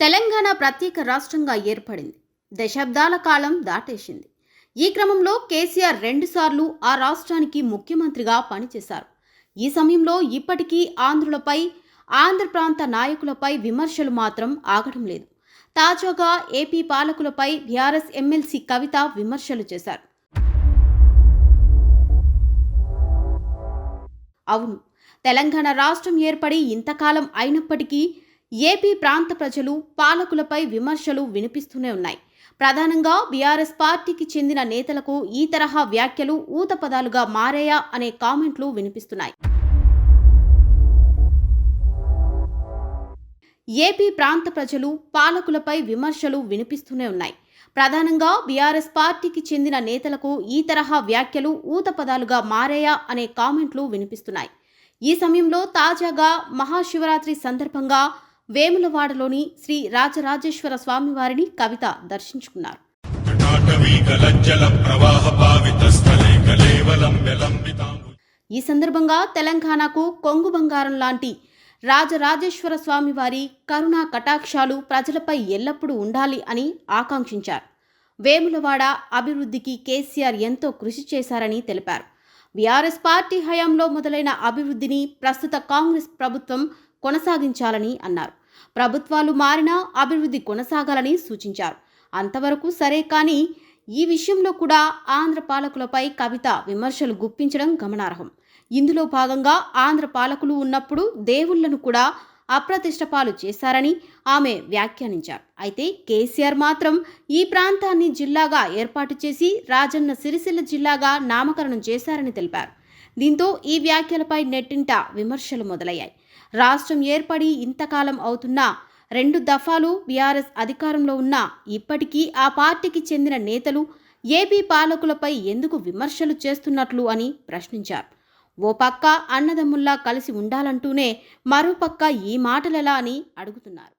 తెలంగాణ ప్రత్యేక రాష్ట్రంగా ఏర్పడింది. దశాబ్దాల కాలం దాటేసింది. ఈ క్రమంలో కేసీఆర్ రెండుసార్లు ఆ రాష్ట్రానికి ముఖ్యమంత్రిగా పనిచేశారు. ఈ సమయంలో ఇప్పటికీ ఆంధ్రులపై ఆంధ్ర ప్రాంత నాయకులపై విమర్శలు మాత్రం ఆగడం లేదు. తాజాగా ఏపీ పాలకులపై బీఆర్ఎస్ ఎమ్మెల్సీ కవిత విమర్శలు చేశారు. అవును తెలంగాణ రాష్ట్రం ఏర్పడి ఇంతకాలం అయినప్పటికీ ఏపీ ప్రాంత ప్రజలు పాలకులపై విమర్శలు వినిపిస్తూనే ఉన్నాయి. ప్రధానంగా బీఆర్ఎస్ పార్టీకి చెందిన నేతలకు ఈ తరహా వ్యాఖ్యలు ఊతపదాలుగా మారాయా అనే కామెంట్లు వినిపిస్తున్నాయి. ఏపీ ప్రాంత ప్రజలు పాలకులపై విమర్శలు వినిపిస్తూనే ఉన్నాయి. ప్రధానంగా బీఆర్ఎస్ పార్టీకి చెందిన నేతలకు ఈ తరహా వ్యాఖ్యలు ఊతపదాలుగా మారాయా అనే కామెంట్లు వినిపిస్తున్నాయి. ఈ సమయంలో తాజాగా మహాశివరాత్రి సందర్భంగా వేములవాడలోని శ్రీ రాజరాజేశ్వర స్వామివారిని కవిత దర్శించుకున్నారు. ఈ సందర్భంగా తెలంగాణకు కొంగు బంగారం లాంటి రాజరాజేశ్వర స్వామివారి కరుణా కటాక్షాలు ప్రజలపై ఎల్లప్పుడూ ఉండాలి అని ఆకాంక్షించారు. వేములవాడ అభివృద్ధికి కేసీఆర్ ఎంతో కృషి చేశారని తెలిపారు. బీఆర్ఎస్ పార్టీ హయాంలో మొదలైన అభివృద్ధిని ప్రస్తుత కాంగ్రెస్ ప్రభుత్వం కొనసాగించాలని అన్నారు. ప్రభుత్వాలు మారినా అభివృద్ధి కొనసాగాలని సూచించారు. అంతవరకు సరే కానీ ఈ విషయంలో కూడా ఆంధ్ర పాలకులపై కవిత విమర్శలు గుప్పించడం గమనార్హం. ఇందులో భాగంగా ఆంధ్ర పాలకులు ఉన్నప్పుడు దేవుళ్ళను కూడా అప్రతిష్టపాలు చేశారని ఆమె వ్యాఖ్యానించారు. అయితే కేసీఆర్ మాత్రం ఈ ప్రాంతాన్ని జిల్లాగా ఏర్పాటు చేసి రాజన్న సిరిసిల్ల జిల్లాగా నామకరణం చేశారని తెలిపారు. దీంతో ఈ వ్యాఖ్యలపై నెట్టింట విమర్శలు మొదలయ్యాయి. రాష్ట్రం ఏర్పడి ఇంతకాలం అవుతున్నా రెండు దఫాలు బీఆర్ఎస్ అధికారంలో ఉన్నా ఇప్పటికీ ఆ పార్టీకి చెందిన నేతలు ఏపీ పాలకులపై ఎందుకు విమర్శలు చేస్తున్నట్లు అని ప్రశ్నించారు. ఓ పక్క అన్నదమ్ముల్లా కలిసి ఉండాలంటూనే మరో పక్క ఈ మాటలెలా అని అడుగుతున్నారు.